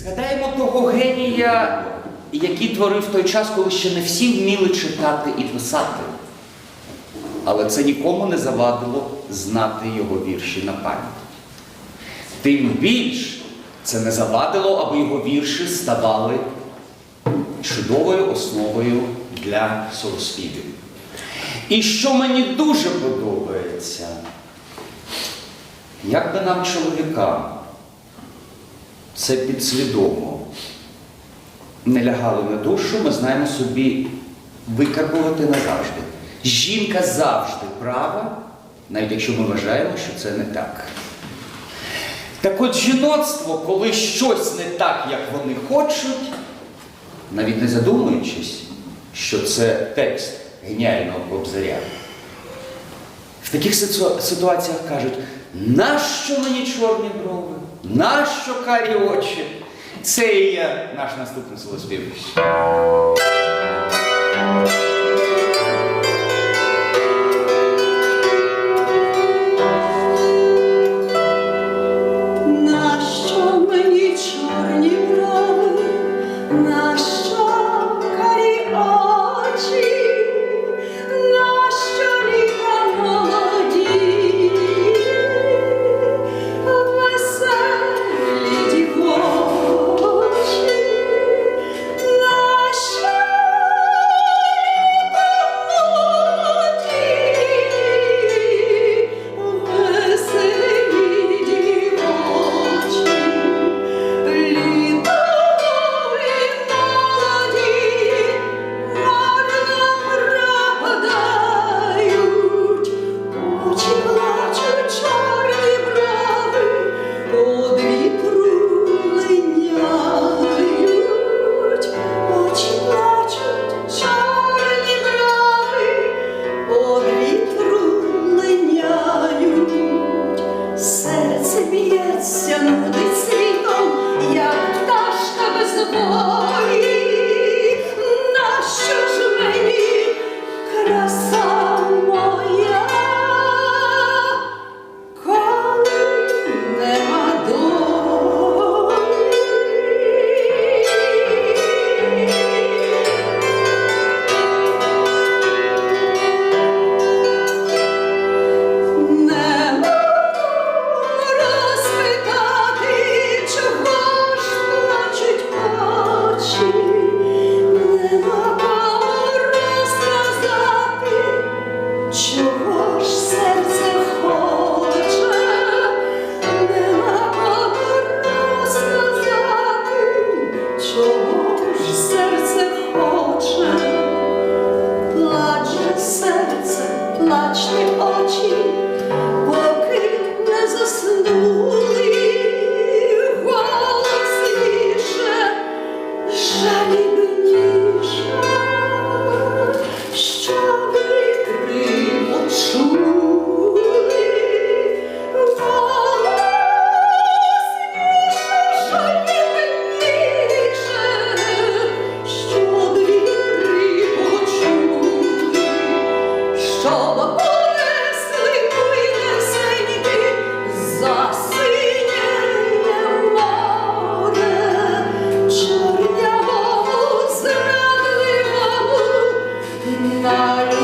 Згадаємо того генія, який творив той час, коли ще не всі вміли читати і писати. Але це нікому не завадило знати його вірші на пам'ять. Тим більш це не завадило, аби його вірші ставали чудовою основою для сороспівів. І що мені дуже подобається, як би нам, чоловікам, це підсвідомо не лягало на душу, ми знаємо собі викарбувати назавжди. Жінка завжди права, навіть якщо ми вважаємо, що це не так. Так от жіноцтво, коли щось не так, як вони хочуть, навіть не задумуючись, що це текст геніального кобзаря, в таких ситуаціях кажуть, нащо мені чорні брови, нащо карі очі? Це і є наш наступний солоспівник. 我。Not